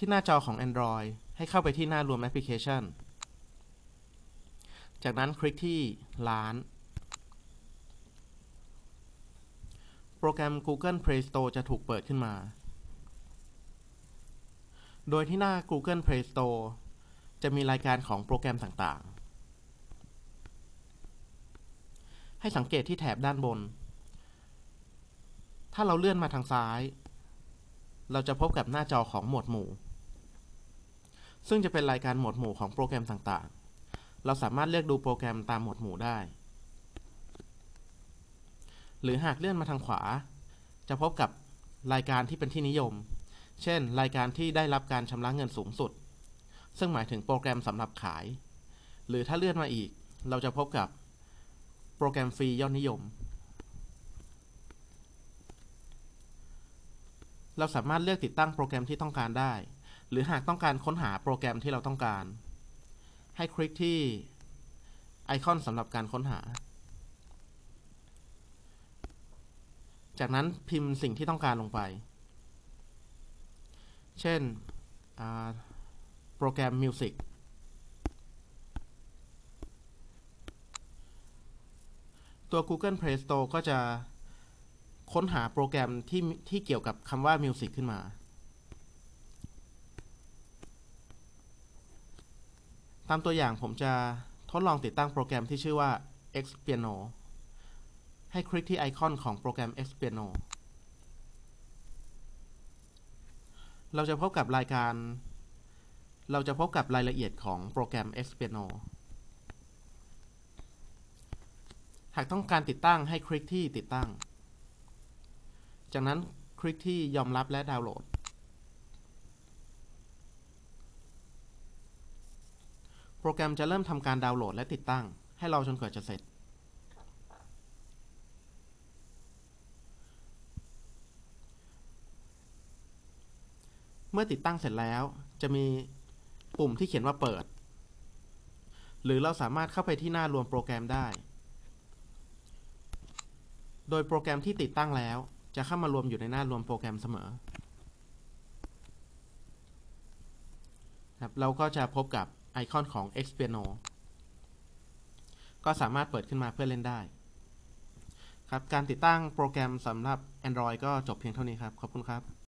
ที่หน้าจอของ Android ให้เข้าไปที่หน้ารวมแอปพลิเคชัน จากนั้นคลิกที่ร้าน โปรแกรม Google Play Store จะถูกเปิดขึ้นมา โดยที่หน้า Google Play Store จะมีรายการของโปรแกรมต่างๆ ให้สังเกตที่แถบด้านบน ถ้าเราเลื่อนมาทางซ้าย เราจะพบกับหน้าจอของหมวดหมู่ ซึ่งจะเป็นรายการหมวดหมู่ของโปรแกรมต่างๆ เราสามารถเลือกดูโปรแกรมตามหมวดหมู่ได้ หรือหากเลื่อนมาทางขวา จะพบกับรายการที่เป็นที่นิยม เช่น รายการที่ได้รับการชำระเงินสูงสุด ซึ่งหมายถึงโปรแกรมสำหรับขาย หรือถ้าเลื่อนมาอีก เราจะพบกับโปรแกรมฟรียอดนิยม เราสามารถเลือกติดตั้งโปรแกรมที่ต้องการได้ หรือหากต้องการค้นหาโปรแกรมที่เราต้องการ ให้คลิกที่ไอคอนสำหรับการค้นหา จากนั้นพิมพ์สิ่งที่ต้องการลงไป เช่นโปรแกรม Music ตัว Google Play Store ก็จะค้นหาโปรแกรมที่ที่เกี่ยวกับคำว่า Music ขึ้นมา ตามตัวอย่างผมจะทดลองติดตั้งโปรแกรมที่ชื่อว่า Xpiano ให้คลิกที่ไอคอนของโปรแกรม Xpiano เราจะพบกับรายการ เราจะพบกับรายละเอียดของโปรแกรม Xpiano หากต้องการติดตั้งให้คลิกที่ติดตั้ง จากนั้นคลิกที่ยอมรับและดาวน์โหลด โปรแกรมจะเริ่มทำการดาวน์โหลดและติดตั้ง ให้เรอจนกว่าจะเสร็จ เมื่อติดตั้งเสร็จแล้วจะมีปุ่มที่เขียนว่าเปิด หรือเราสามารถเข้าไปที่หน้ารวมโปรแกรมได้ โดยโปรแกรมที่ติดตั้งแล้ว จะเข้ามารวมอยู่ในหน้ารวมโปรแกรมเสมอครับเราก็จะพบกับ ไอคอนของ Xpiano ก็สามารถเปิดขึ้นมาเพื่อเล่นได้ ครับ การติดตั้งโปรแกรมสำหรับ Android ก็จบเพียงเท่านี้ครับ ขอบคุณครับ